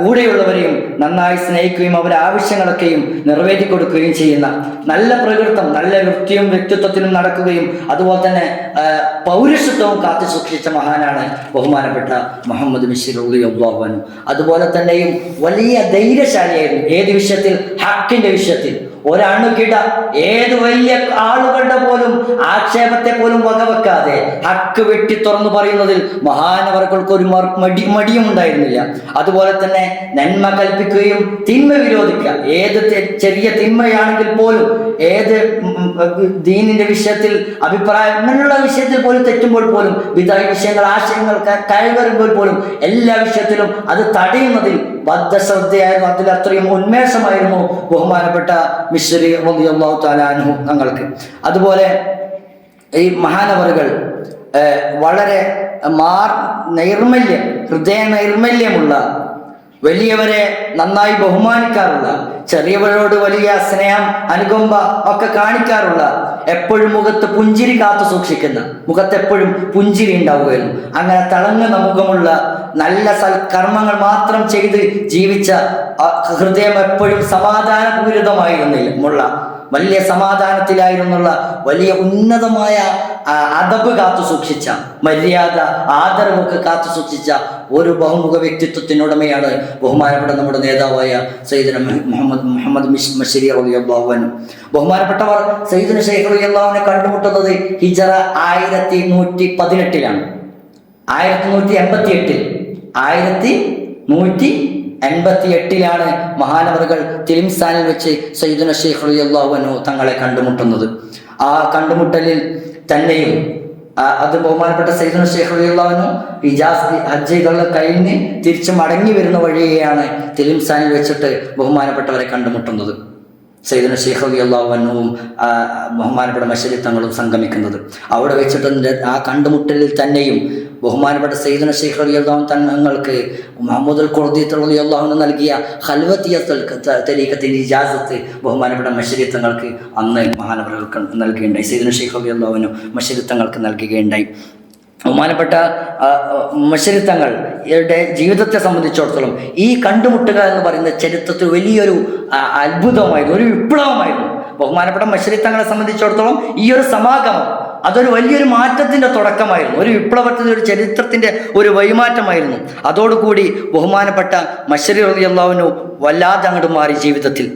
A: കൂടെയുള്ളവരെയും നന്നായി സ്നേഹിക്കുകയും അവരുടെ ആവശ്യങ്ങളൊക്കെയും നിറവേറ്റി കൊടുക്കുകയും ചെയ്യുന്ന നല്ല പ്രകൃതം നല്ല വൃത്തിയും വ്യക്തിത്വത്തിനും നടക്കുകയും അതുപോലെ തന്നെ പൗരുഷത്വവും കാത്തു സൂക്ഷിച്ച മഹാനാണ് ബഹുമാനപ്പെട്ട മുഹമ്മദ് മിഷിർ അബ്ബാബാനും അതുപോലെ തന്നെയും വലിയ ധൈര്യശാലിയായിരുന്നു. ഏത് വിഷയത്തിൽ? ഹക്കിന്റെ വിഷയത്തിൽ. ഒരണുകിട ഏത് വലിയ ആളുകളുടെ പോലും ആക്ഷേപത്തെ പോലും വകവെക്കാതെ ഹക്ക് വെട്ടി തുറന്നു പറയുന്നതിൽ മഹാനവർക്കൾക്ക് ഒരു മടി മടിയും ഉണ്ടായിരുന്നില്ല. അതുപോലെ തന്നെ നന്മ കൽപ്പിക്കുകയും തിന്മ വിരോധിക്കുക. ഏത് ചെറിയ തിന്മയാണെങ്കിൽ പോലും ഏത് ദീനിന്റെ വിഷയത്തിൽ അഭിപ്രായം അങ്ങനെയുള്ള വിഷയത്തിൽ പോലും തെറ്റുമ്പോൾ പോലും വിധ വിഷയങ്ങൾ ആശയങ്ങൾ കൈവരുമ്പോൾ പോലും എല്ലാ വിഷയത്തിലും അത് തടയുന്നതിൽ ബദ്ധശ്രദ്ധയായിരുന്നു അതിൽ അത്രയും ഉന്മേഷമായിരുന്നു ബഹുമാനപ്പെട്ട മിശ്രി അള്ളാഹു തആല അൻഹു തങ്ങൾക്ക്. അതുപോലെ ഈ മഹാനവറുകൾ വളരെ മാർ നൈർമല്യം ഹൃദയ നൈർമല്യമുള്ള വലിയവരെ നന്നായി ബഹുമാനിക്കാറുള്ള ചെറിയവരോട് വലിയ സ്നേഹം അനുകമ്പ ഒക്കെ കാണിക്കാറുള്ള എപ്പോഴും മുഖത്ത് പുഞ്ചിരി കാത്തു സൂക്ഷിക്കുന്ന. മുഖത്ത് എപ്പോഴും പുഞ്ചിരി ഉണ്ടാവുകയുള്ളൂ. അങ്ങനെ തിളങ്ങുന്ന മുഖമുള്ള നല്ല സൽക്കർമ്മങ്ങൾ മാത്രം ചെയ്ത് ജീവിച്ച ഹൃദയം എപ്പോഴും സമാധാനപൂരിതമായിരുന്നില്ല. മുള്ള വലിയ സമാധാനത്തിലായിരുന്നുള്ള വലിയ ഉന്നതമായ ആ, അദബ് കാത്തു സൂക്ഷിച്ച മര്യാദ ആദരവൊക്കെ കാത്തു സൂക്ഷിച്ച ഒരു ബഹുമുഖ വ്യക്തിത്വത്തിനുടമയാണ് ബഹുമാനപ്പെട്ട നമ്മുടെ നേതാവായ സയ്യിദന മുഹമ്മദ് മുഹമ്മദ് മിഷ് മഷരി അള്ളാഹുവനും ബഹുമാനപ്പെട്ടവർ സയ്യിദിന് ഷെയ്ഖ് അള്ളാഹുവിനെ കണ്ടുമുട്ടുന്നത് ഹിജറ ആയിരത്തി നൂറ്റി പതിനെട്ടിലാണ് ആയിരത്തി നൂറ്റി എൺപത്തി എട്ടിൽ ആയിരത്തി നൂറ്റി എൺപത്തി എട്ടിലാണ് മഹാനവറുകൾ തിലിംസ്ഥാനിൽ വെച്ച് സൈദുന ഷെയ്ഖ് അള്ളാഹുനു തങ്ങളെ കണ്ടുമുട്ടുന്നത്. ആ കണ്ടുമുട്ടലിൽ തന്നെയും അത് ബഹുമാനപ്പെട്ട സയ്യിദുന ഷെയ്ഖ് ഇജാസ് ഹജ്ജ് ഹജ്ജുകൾ കഴിഞ്ഞ് തിരിച്ച് മടങ്ങി വരുന്ന വഴിയെയാണ് തെലിംസാനിൽ വെച്ചിട്ട് ബഹുമാനപ്പെട്ടവരെ കണ്ടുമുട്ടുന്നത്. സൈദന ഷെയ്ഖ് അലി അള്ളാഹുവനും ബഹുമാനപ്പെട്ട മഷരിത്തങ്ങളും സംഗമിക്കുന്നത്. അവിടെ വെച്ചിട്ട് ആ കണ്ടുമുട്ടലിൽ തന്നെയും ബഹുമാനപ്പെട്ട സൈദന ഷെയ്ഖ് അലി അള്ളാഹു തങ്ങൾക്ക് മുഹമ്മദ് അൽ ഖുർദി അള്ളാഹുന് നൽകിയ ഹൽവത്തിയ തരീക്കത്തിന്റെ ഇജാസത്ത് ബഹുമാനപ്പെട്ട മഷരിത്തങ്ങൾക്ക് അന്ന് മഹാനവർക്ക് നൽകുകയുണ്ടായി സൈദന ഷെയ്ഖ് അലി അള്ളാഹുവിനും മഷരിത്തങ്ങൾക്ക് നൽകുകയുണ്ടായി. ബഹുമാനപ്പെട്ട മഷരിത്തങ്ങൾ ഇവരുടെ ജീവിതത്തെ സംബന്ധിച്ചിടത്തോളം ഈ കണ്ടുമുട്ടുക എന്ന് പറയുന്ന ചരിത്രത്തിൽ വലിയൊരു അത്ഭുതമായിരുന്നു ഒരു വിപ്ലവമായിരുന്നു. ബഹുമാനപ്പെട്ട മഷരിത്തങ്ങളെ സംബന്ധിച്ചിടത്തോളം ഈ ഒരു സമാഗമം അതൊരു വലിയൊരു മാറ്റത്തിന്റെ തുടക്കമായിരുന്നു. ഒരു വിപ്ലവത്തിന്റെ ഒരു ചരിത്രത്തിന്റെ ഒരു വഴിമാറ്റമായിരുന്നു. അതോടുകൂടി ബഹുമാനപ്പെട്ട മഷരി റളിയല്ലാഹുവിനു വല്ലാതെ അങ്ങോട്ട് മാറി ജീവിതത്തിൽ.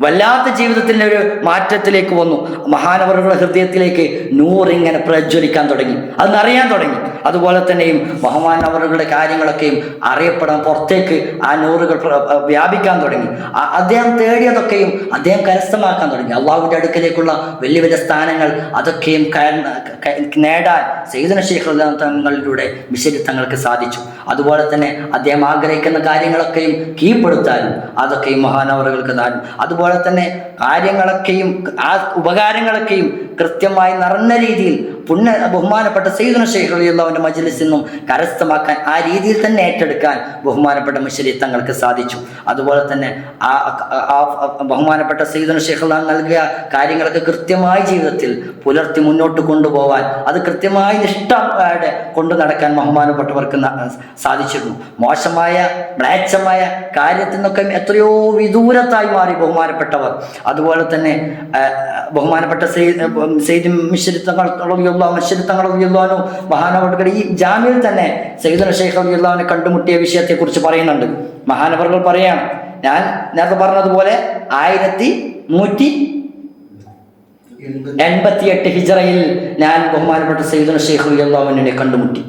A: വല്ലാത്ത ജീവിതത്തിന്റെ ഒരു മാറ്റത്തിലേക്ക് വന്നു. മഹാനവറുകളുടെ ഹൃദയത്തിലേക്ക് നൂറിങ്ങനെ പ്രജ്വലിക്കാൻ തുടങ്ങി. അതെന്നറിയാൻ നിറയാൻ തുടങ്ങി. അതുപോലെ തന്നെയും മഹാമാനവറുകളുടെ കാര്യങ്ങളൊക്കെയും അറിയപ്പെടാൻ പുറത്തേക്ക് ആ നൂറുകൾ വ്യാപിക്കാൻ തുടങ്ങി. അദ്ദേഹം തേടിയതൊക്കെയും അദ്ദേഹം കരസ്ഥമാക്കാൻ തുടങ്ങി. അള്ളാഹുവിന്റെ അടുക്കിലേക്കുള്ള വലിയ വലിയ സ്ഥാനങ്ങൾ അതൊക്കെയും നേടാൻ സൈദന ശേഖർ തങ്ങളിലൂടെ മിശരി തങ്ങൾക്ക് സാധിച്ചു. അതുപോലെ തന്നെ അദ്ദേഹം ആഗ്രഹിക്കുന്ന കാര്യങ്ങളൊക്കെയും കീഴ്പ്പെടുത്താനും അതൊക്കെയും മഹാനവറുകൾക്ക് താനും അതുപോലെ തന്നെ കാര്യങ്ങളൊക്കെയും ആ ഉപകാരങ്ങളൊക്കെയും കൃത്യമായി നിറഞ്ഞ രീതിയിൽ പുണ്യ ബഹുമാനപ്പെട്ട സയ്യിദുന ഷെയ്ഖ് അലിയുള്ളവന്റെ മജ്ലിസിൽ നിന്നും കരസ്ഥമാക്കാൻ ആ രീതിയിൽ തന്നെ ഏറ്റെടുക്കാൻ ബഹുമാനപ്പെട്ട മുഷരി തങ്ങൾക്ക് സാധിച്ചു. അതുപോലെ തന്നെ ആ ബഹുമാനപ്പെട്ട സയ്യിദുന ഷെയ്ഖ് നൽകിയ കാര്യങ്ങളൊക്കെ കൃത്യമായി ജീവിതത്തിൽ പുലർത്തി മുന്നോട്ട് കൊണ്ടുപോകാൻ അത് കൃത്യമായി നിഷ്ഠയുടെ കൊണ്ടു നടക്കാൻ ബഹുമാനപ്പെട്ടവർക്ക് സാധിച്ചിരുന്നു. മോശമായ മ്ലേച്ഛമായ കാര്യത്തിൽ നിന്നൊക്കെ എത്രയോ വിദൂരത്തായി മാറി ബഹുമാനപ്പെട്ടവർ. അതുപോലെ തന്നെ ബഹുമാനപ്പെട്ട സെയ്ദ് സെയ്ദ് മിശ്രിത്തങ്ങളുള്ള മിശ്രിത്തങ്ങളുള്ളവനു മഹാനവർകൾ ഈ ജാമ്യയിൽ തന്നെ സെയ്ദ് ഷെയ്ഖ് അലിയുള്ളവനെ കണ്ടുമുട്ടിയ വിഷയത്തെക്കുറിച്ച് പറയുന്നുണ്ട്. മഹാനവർകൾ പറയാണ് ഞാൻ നേരത്തെ പറഞ്ഞതുപോലെ ആയിരത്തി നൂറ്റി എൺപത്തിയെട്ട് ഹിജറയിൽ ഞാൻ ബഹുമാനപ്പെട്ട സയ്യിദുന ഷെയ്ഖ് അലിയുള്ളവനെ കണ്ടുമുട്ടി.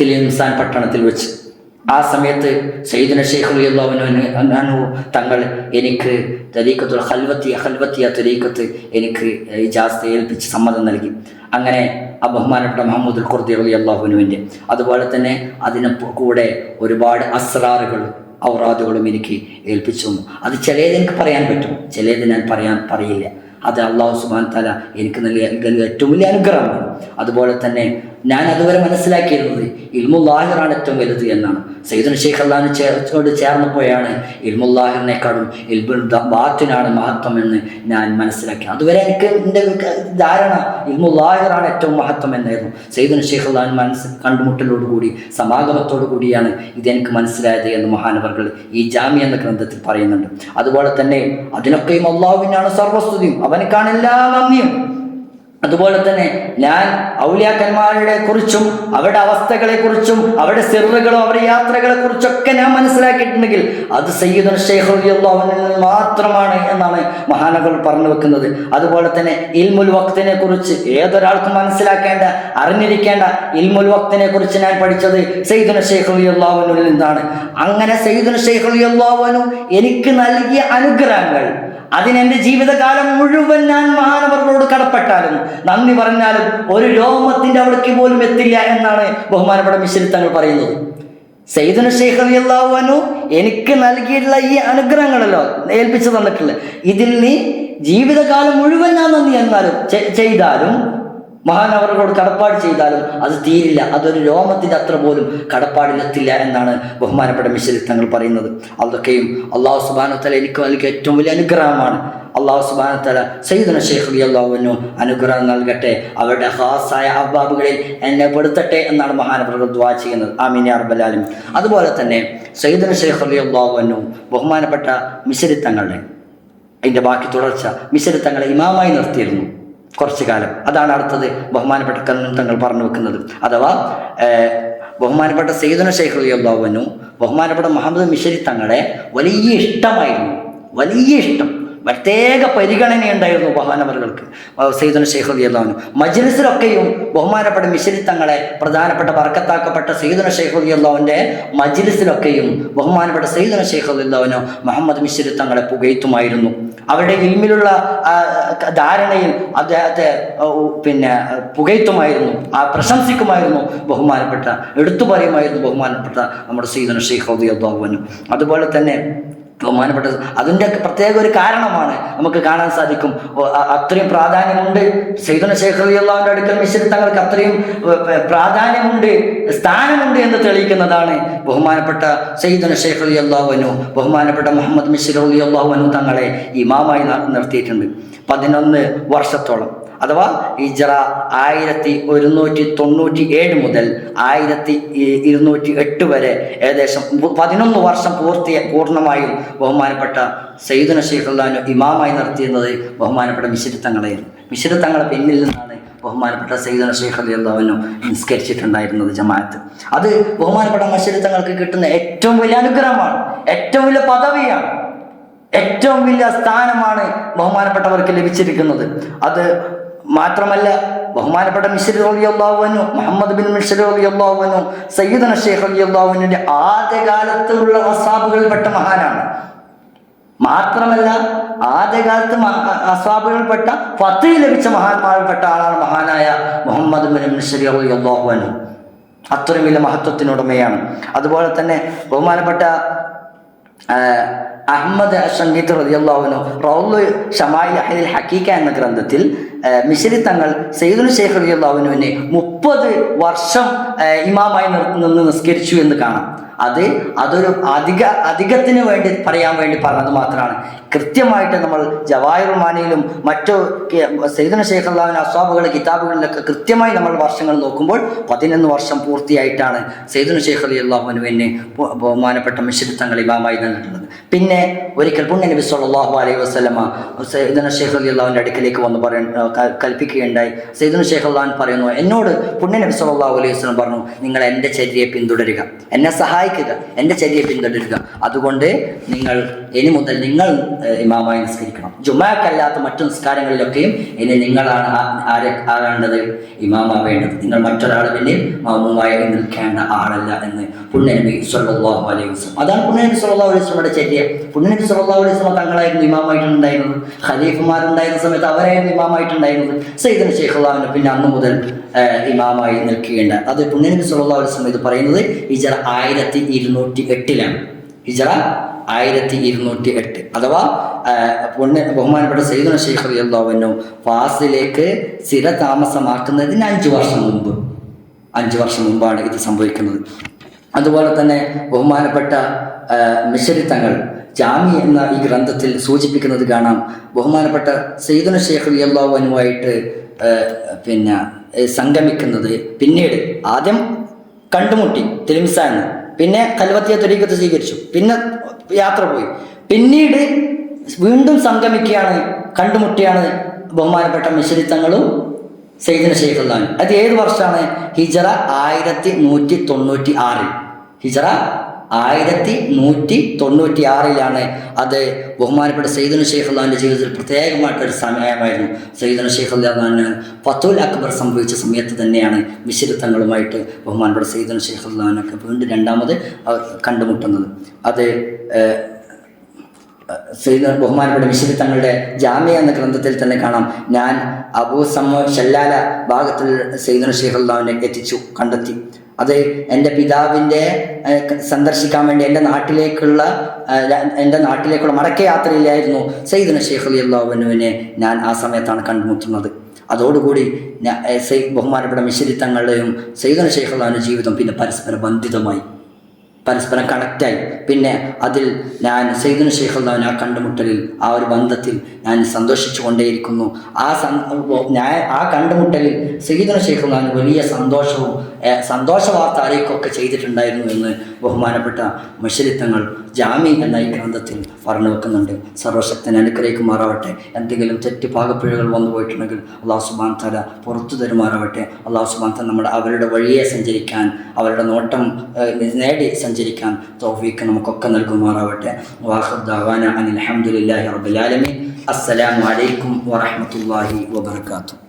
A: തിലിൻസാൻ പട്ടണത്തിൽ വെച്ച്. ആ സമയത്ത് സയ്യിദുന ഷെയ്ഖ് അലിയുള്ളവനു തങ്ങൾ എനിക്ക് തരീക്കത്തുൽ ഹൽവത്തിയ ഹൽവത്തിയ തരീക്കത്ത് എനിക്ക് ഇജാസ്ത ഏൽപ്പിച്ച് സമ്മതം നൽകി. അങ്ങനെ ആ ബഹുമാനപ്പെട്ട മുഹമ്മദ് ഖുർദി അലി അള്ളാഹുനുവിന്റെ അതുപോലെ തന്നെ അതിന് കൂടെ ഒരുപാട് അസ്രാറുകൾ ഔറാദുകളും എനിക്ക് ഏൽപ്പിച്ചു അത് ചിലത് എനിക്ക് പറയാൻ പറ്റും. ചിലത് ഞാൻ പറയാൻ പറയില്ല. അത് അള്ളാഹു സുബാൻ തല എനിക്ക് നൽകിയ ഏറ്റവും വലിയ അനുഗ്രഹമാണ്. അതുപോലെ തന്നെ ഞാൻ അതുവരെ മനസ്സിലാക്കിയിരുന്നത് ഇൽമുല്ലാഹിറാണ് ഏറ്റവും വലുത് എന്നാണ്. സയ്യിദുൽ ഷെയ്ഖ് അള്ളഹാന് ചേർച്ചോട് ചേർന്നപ്പോഴാണ് ഇൽമുല്ലാഹിറിനേക്കാളും ഇൽബുൽ ബാത്തിനാണ് മഹത്വം എന്ന് ഞാൻ മനസ്സിലാക്കി. അതുവരെ എനിക്ക് എന്റെ ധാരണ ഇൽമുല്ലാഹിറാണ് ഏറ്റവും മഹത്വം എന്നായിരുന്നു. സയ്യിദുൽ ഷെയ്ഖ് അള്ളഹാൻ മനസ്സ് കണ്ടുമുട്ടലോടുകൂടി സമാഗമത്തോടു കൂടിയാണ് ഇതെനിക്ക് മനസ്സിലായത് എന്ന് മഹാനവർകൾ ഈ ജാമി എന്ന ഗ്രന്ഥത്തിൽ പറയുന്നുണ്ട്. അതുപോലെ തന്നെ അതിനൊക്കെയും അള്ളാഹുവിനാണ് സർവസ്തുതിയും. അവനക്കാണ് എല്ലാ നന്ദിയും. അതുപോലെ തന്നെ ഞാൻ ഔലിയാക്കന്മാരുടെ കുറിച്ചും അവരുടെ അവസ്ഥകളെ കുറിച്ചും അവരുടെ സിറുകളും അവരുടെ യാത്രകളെ കുറിച്ചൊക്കെ ഞാൻ മനസ്സിലാക്കിയിട്ടുണ്ടെങ്കിൽ അത് സയ്യിദുൽ ഷെയ്ഖ് നിന്ന് മാത്രമാണ് എന്നാണ് മഹാനകൾ പറഞ്ഞു വെക്കുന്നത്. അതുപോലെ തന്നെ ഇൽമുൽ വക്തിനെ കുറിച്ച് ഏതൊരാൾക്കും മനസ്സിലാക്കേണ്ട അറിഞ്ഞിരിക്കേണ്ട ഇൽമുൽ വക്തിനെ കുറിച്ച് ഞാൻ പഠിച്ചത് സയ്യിദുൽ ഷെയ്ഖ് റളിയല്ലാഹുവിൽ നിന്നാണ്. അങ്ങനെ സയ്യിദുൽ ഷെയ്ഖ് റളിയല്ലാഹു എനിക്ക് നൽകിയ അനുഗ്രഹങ്ങൾ അതിനെന്റെ ജീവിതകാലം മുഴുവൻ ഞാൻ മഹാനവരോട് കടപ്പെട്ടാലും നന്ദി പറഞ്ഞാലും ഒരു രോമത്തിന്റെ അവിടേക്ക് പോലും എത്തില്ല എന്നാണ് ബഹുമാനപ്പെട്ട മിശ്രി തങ്ങൾ പറയുന്നത്. സൈദുന ശേഖർ അലി എനിക്ക് നൽകിയിട്ടുള്ള ഈ അനുഗ്രഹങ്ങളല്ലോ ഏൽപ്പിച്ചു തന്നിട്ടുള്ളത്. ഇതിൽ നീ ജീവിതകാലം മുഴുവൻ ഞാൻ നന്ദി എന്നാലും ചെയ്താലും ചെയ്താലും അവരോട് കടപ്പാട് ചെയ്താലും അത് തീരില്ല. അതൊരു രോമത്തിന്റെ അത്ര പോലും കടപ്പാടിലെത്തില്ല എന്നാണ് ബഹുമാനപ്പെട്ട മിശ്രി തങ്ങൾ പറയുന്നത്. അതൊക്കെയും അള്ളാഹു സുബാനത്തല എനിക്ക് നൽകിയ ഏറ്റവും വലിയ അനുഗ്രഹമാണ്. അള്ളാഹു സുബാനത്തല സയ്യിദുന ഷെയ്ഖ് അലി അള്ളാഹുവിനു അനുഗ്രഹം നൽകട്ടെ. അവരുടെ ഹാസായ അബ്ബാബുകളിൽ എന്നെ പെടുത്തട്ടെ എന്നാണ് മഹാനവറുകൾ ദ്വാ ചെയ്യുന്നത്. ആമീൻ റബ്ബൽ അതുപോലെ തന്നെ സയ്യിദുന ഷെയ്ഖ് അലി അള്ളാഹുവിനു ബഹുമാനപ്പെട്ട മിശ്രി തങ്ങളുടെ അതിന്റെ ബാക്കി തുടർച്ച മിശ്രി തങ്ങളെ ഇമാമായി നിർത്തിയിരുന്നു. കുറച്ചു കാലം. അതാണ് അടുത്തത് ബഹുമാനപ്പെട്ട കണ്ണൻ തങ്ങൾ പറഞ്ഞു വെക്കുന്നത്. അഥവാ ബഹുമാനപ്പെട്ട സയ്യിദുന ഷെയ്ഖ് അള്ളാഹുവിനും ബഹുമാനപ്പെട്ട മുഹമ്മദ് മിഷരി തങ്ങളെ വലിയ ഇഷ്ടമായിരുന്നു. വലിയ ഇഷ്ടം. പ്രത്യേക പരിഗണനയുണ്ടായിരുന്നു ബഹാനവറുകൾക്ക് സയ്യിദുന ഷെയ്ഖ് അലി അള്ളഹാനു മജ്ലിസിലൊക്കെയും ബഹുമാനപ്പെട്ട മിശ്രിത്തങ്ങളെ പ്രധാനപ്പെട്ട വർക്കത്താക്കപ്പെട്ട സയ്യിദുന ഷെയ്ഖ് അലി അള്ളാഹുവിന്റെ മജ്ലിസിലൊക്കെയും ബഹുമാനപ്പെട്ട സയ്യിദുന ഷെയ്ഖ് അലി അള്ളാഹുനു മുഹമ്മദ് മിശ്രിത്തങ്ങളെ പുകയത്തുമായിരുന്നു അവരുടെ ഇൽമിലുള്ള ധാരണയിൽ അദ്ദേഹത്തെ പിന്നെ പുകയത്തുമായിരുന്നു ആ പ്രശംസിക്കുമായിരുന്നു ബഹുമാനപ്പെട്ട എടുത്തു പറയുമായിരുന്നു ബഹുമാനപ്പെട്ട നമ്മുടെ സീതന ഷെയ്ഖ് അലി അള്ളാഹുവിനും അതുപോലെ തന്നെ ബഹുമാനപ്പെട്ട അതിന്റെ പ്രത്യേക ഒരു കാരണമാണ് നമുക്ക് കാണാൻ സാധിക്കും. അത്രയും പ്രാധാന്യമുണ്ട്. സൈദന ശേഖർ അള്ളാഹുവിന്റെ അടുക്കൽ മിശ്രി തങ്ങൾക്ക് അത്രയും പ്രാധാന്യമുണ്ട് സ്ഥാനമുണ്ട് എന്ന് തെളിയിക്കുന്നതാണ് ബഹുമാനപ്പെട്ട സയ്യിദുന ശേഖർ അള്ളാഹുവിനു ബഹുമാനപ്പെട്ട മുഹമ്മദ് മിശ്രി അള്ളാഹുവിനു തങ്ങളെ ഇമാമായി നിർത്തിയിട്ടുണ്ട്. പതിനൊന്ന് വർഷത്തോളം. അഥവാ ഇജറ ആയിരത്തി ഒരുന്നൂറ്റി തൊണ്ണൂറ്റി ഏഴ് മുതൽ ആയിരത്തി ഇരുന്നൂറ്റി എട്ട് വരെ ഏകദേശം പതിനൊന്ന് വർഷം പൂർത്തിയ പൂർണമായും ബഹുമാനപ്പെട്ട സയ്യിദുന ഷെയ്ഖുല്ലാനു ഇമാമായി നടത്തിയിരുന്നത് ബഹുമാനപ്പെട്ട മിശ്രിത്തങ്ങളായിരുന്നു മിശ്രിത്തങ്ങളെ പിന്നിൽ നിന്നാണ് ബഹുമാനപ്പെട്ട സയ്യിദുന ഷെയ്ഖ് അലി അള്ളാഹുവിനു നിസ്കരിച്ചിട്ടുണ്ടായിരുന്നത് ജമാഅത്ത്. അത് ബഹുമാനപ്പെട്ട മശ്രിത്തങ്ങൾക്ക് കിട്ടുന്ന ഏറ്റവും വലിയ അനുഗ്രഹമാണ് ഏറ്റവും വലിയ പദവിയാണ് ഏറ്റവും വലിയ സ്ഥാനമാണ് ബഹുമാനപ്പെട്ടവർക്ക് ലഭിച്ചിരിക്കുന്നത്. അത് മാത്രമല്ല ബഹുമാനപ്പെട്ട മിശ്രി അലി അള്ളാഹുവനു മുഹമ്മദ് ബിൻ മിശ്രി അലി അള്ളാഹുവനു സയ്യിദ് ഷെയ്ഖ് അലി അള്ളാഹുവിന്റെ ആദ്യകാലത്തുള്ള അസാബുകളിൽപ്പെട്ട മഹാനാണ്. മാത്രമല്ല ആദ്യകാലത്ത് അസ്വാബുകളിൽപ്പെട്ട ഫത്ത് ലഭിച്ച മഹാന്മാരിൽപ്പെട്ട ആളാണ് മഹാനായ മുഹമ്മദ് ബിൻ മിശ്രി അലി അള്ളാഹുവനു അത്രയും വലിയ മഹത്വത്തിനുടമയാണ്. അതുപോലെ തന്നെ ബഹുമാനപ്പെട്ട അഹമ്മദ് ഷങ്കീത്ത് റതിയല്ലാവിനു റൗലു ഷമായിൽ അഹിൽ ഹക്കീക്ക എന്ന ഗ്രന്ഥത്തിൽ മിശ്രി തങ്ങൾ സെയ്ദുൽ ഷെയ്ഖ് റതിയല്ലാവിനുവിനെ മുപ്പത് വർഷം ഇമാമായി നിന്ന് നിസ്കരിച്ചു എന്ന് കാണാം. അത് അതൊരു അധിക അധികത്തിന് വേണ്ടി പറയാൻ വേണ്ടി പറഞ്ഞത് മാത്രമാണ്. കൃത്യമായിട്ട് നമ്മൾ ജവാഹിറുമാനിയിലും മറ്റു സൈദന ഷെയ്ഖ് അള്ളാഹുവിന് അസ്വാബുകൾ കിതാബുകളിലൊക്കെ കൃത്യമായി നമ്മൾ വർഷങ്ങൾ നോക്കുമ്പോൾ പതിനൊന്ന് വർഷം പൂർത്തിയായിട്ടാണ് സൈദുന ഷെയ്ഖ് അലി അള്ളാഹുനുവിനെ ബഹുമാനപ്പെട്ട മിശ്രിത്തങ്ങൾ ഇമാമായി നിന്നിട്ടുള്ളത്. പിന്നെ ഒരിക്കൽ പുണ്യ നബി സല്ലല്ലാഹു അലൈഹി വസ്ലമ സൈദുന ഷെയ്ഖ് അലി അള്ളാഹുവിന്റെ അടുക്കിലേക്ക് വന്ന് പറയ കൽപ്പിക്കുകയുണ്ടായി. സൈദുന ഷെയ്ഖ് അള്ളാഹൻ പറയുന്നു എന്നോട് പുണ്യ നബി സല്ലല്ലാഹു അലൈഹി വസ്ലം പറഞ്ഞു നിങ്ങൾ എന്റെ ചര്യയെ പിന്തുടരുക എന്നെ സഹായിക്കുക എന്റെ ചര്യയെ പിന്തുടരുക. അതുകൊണ്ട് നിങ്ങൾ ഇനി മുതൽ നിങ്ങൾ ഇമാമായി നിസ്കരിക്കണം. ജുമാക്കല്ലാത്ത മറ്റു നിസ്കാരങ്ങളിലൊക്കെയും ഇനി നിങ്ങളാണ് ആകേണ്ടത് ഇമാമാവേണ്ടത്. നിങ്ങൾ മറ്റൊരാൾ പിന്നെ മാമുമായി നിൽക്കേണ്ട ആളല്ല എന്ന് പുണ്യനബി സല്ലാഹു അലൈഹി വസ്ലം അതാണ് പുണ്യനബി സല്ലാഹു അലൈഹി വസല്ലമയുടെ ചര്യ. പുണ്യനബി സല്ലല്ലാഹു അലൈഹി വസല്ലം തങ്ങളായിരുന്നു ഇമാമായിട്ടുണ്ടായിരുന്നത്. ഖലീഫുമാരുണ്ടായിരുന്ന സമയത്ത് അവരായിരുന്നു ഇമാമായിട്ടുണ്ടായിരുന്നത്. സയ്യിദ് ഷെയ്ഖുല്ലാവിന് പിന്നെ അന്ന് മുതൽ ഇമാമായി നിൽക്കുകയുണ്ട് അത് പുണ്യനബി സല്ലല്ലാഹു അലൈഹി ഇത് പറയുന്നത് ഹിജറ ആയിരത്തി ഇരുന്നൂറ്റി എട്ടിലാണ് ഹിജറ ആയിരത്തി ഇരുന്നൂറ്റി എട്ട് അഥവാ പുണ്യ ബഹുമാനപ്പെട്ട സൈദുന ഷെയ്ഖ് റളിയല്ലാഹു ഫാസിലേക്ക് സ്ഥിര താമസമാക്കുന്നതിന് അഞ്ച് വർഷം മുമ്പ്. അഞ്ച് വർഷം മുമ്പാണ് ഇത് സംഭവിക്കുന്നത്. അതുപോലെ തന്നെ ബഹുമാനപ്പെട്ട മിശ്രിത്തങ്ങൾ തങ്ങൾ ജാമി എന്ന ഈ ഗ്രന്ഥത്തിൽ സൂചിപ്പിക്കുന്നത് കാണാം. ബഹുമാനപ്പെട്ട സയ്യിദുന ഷേഖ് ആ, പിന്നെ സംഗമിക്കുന്നത് പിന്നീട് ആദ്യം കണ്ടുമുട്ടി തിരുമിസാന്ന് പിന്നെ കൽവത്തിയ ത്വരീക്കത്ത് സ്വീകരിച്ചു. പിന്നെ യാത്ര പോയി. പിന്നീട് വീണ്ടും സംഗമിക്കുകയാണ് കണ്ടുമുട്ടിയാണ് ബഹുമാനപ്പെട്ട മിശ്രിത്തങ്ങളും സെയ്ദിന ഷെയ്ഖുല്ലാൻ അത് ഏത് വർഷമാണ്? ഹിജറ ആയിരത്തി നൂറ്റി തൊണ്ണൂറ്റി ആറിൽ. ഹിജറ ആയിരത്തി നൂറ്റി തൊണ്ണൂറ്റി ആറിലാണ് അത് ബഹുമാനപ്പെട്ട സയ്യിദുൽ ഷെയ്ഖ് അള്ളാഹിന്റെ ജീവിതത്തിൽ പ്രത്യേകമായിട്ടൊരു സമയമായിരുന്നു. സയ്യിദുൽ ഷെയ്ഖ് അള്ളഹാന് ഫത്തുൽ അക്ബർ സംഭവിച്ച സമയത്ത് തന്നെയാണ് മിശ്രിത്തങ്ങളുമായിട്ട് ബഹുമാനപ്പെട്ട സയ്യിദുൽ ഷെയ്ഖ് അള്ളഹാനൊക്കെ വീണ്ടും രണ്ടാമത് കണ്ടുമുട്ടുന്നത്. അത് സയ്യിദ് ബഹുമാനപ്പെട്ട തങ്ങളുടെ ജാമ്യ എന്ന ഗ്രന്ഥത്തിൽ തന്നെ കാണാം. ഞാൻ അബൂ സമ ഷല്ലാല ഭാഗത്തിൽ സയ്യിദുൽ ഷെയ്ഖ് അള്ളഹാനെ എത്തിച്ചു കണ്ടെത്തി. അത് എന്റെ പിതാവിന്റെ സന്ദർശിക്കാൻ വേണ്ടി എന്റെ നാട്ടിലേക്കുള്ള എന്റെ നാട്ടിലേക്കുള്ള മടക്ക യാത്രയിലായിരുന്നു സയ്യിദുൽ ഷെയ്ഖ് അലി അള്ളാഹുവിനുവിനെ ഞാൻ ആ സമയത്താണ് കണ്ടുമുട്ടുന്നത്. അതോടുകൂടി ബഹുമാനപ്പെട്ട മിശ്രിത്തങ്ങളുടെയും സയ്യിദുൽ ഷെയ്ഖ് അള്ളാഹുവിന്റെ ജീവിതം പിന്നെ പരസ്പര ബന്ധിതമായി. പരസ്പരം കണക്റ്റായി പിന്നെ അതിൽ ഞാൻ സൈദുന ഷെയ്ഖുല്ലാവിന് ആ കണ്ടുമുട്ടലിൽ ആ ഒരു ബന്ധത്തിൽ ഞാൻ സന്തോഷിച്ചു കൊണ്ടേയിരിക്കുന്നു ആ ഞാൻ ആ കണ്ടുമുട്ടലിൽ സയ്യിദുന ഷെയ്ഖുല്ലാവിന് വലിയ സന്തോഷവും സന്തോഷ വാർത്ത അറിയിക്കുകയൊക്കെ ചെയ്തിട്ടുണ്ടായിരുന്നു എന്ന് ബഹുമാനപ്പെട്ട മഷരിത്തങ്ങൾ ജാമി എന്ന ഈ ഗ്രന്ഥത്തിൽ പറഞ്ഞു വെക്കുന്നുണ്ട്. സർവശക്തൻ അനുഗ്രഹിക്കുമാറാവട്ടെ എന്തെങ്കിലും തെറ്റ് പാകപ്പിഴകൾ വന്നു പോയിട്ടുണ്ടെങ്കിൽ അള്ളാഹു സുബാൻ തല പുറത്തു തരുമാറാവട്ടെ. അള്ളാഹു സുബാൻ തല നമ്മുടെ അവരുടെ വഴിയെ സഞ്ചരിക്കാൻ അവരുടെ നോട്ടം നേടി സഞ്ചരിക്കാൻ തോഫീക്ക് നമുക്കൊക്കെ നൽകുമാറാവട്ടെ. വാഹുദ്ദാൻ അനിൽ അഹമ്മദില്ലാഹി റബ്ബുലാലമീൻ അസ്സലാമലൈക്കും വാഹമത്തല്ലാഹി വാത്തു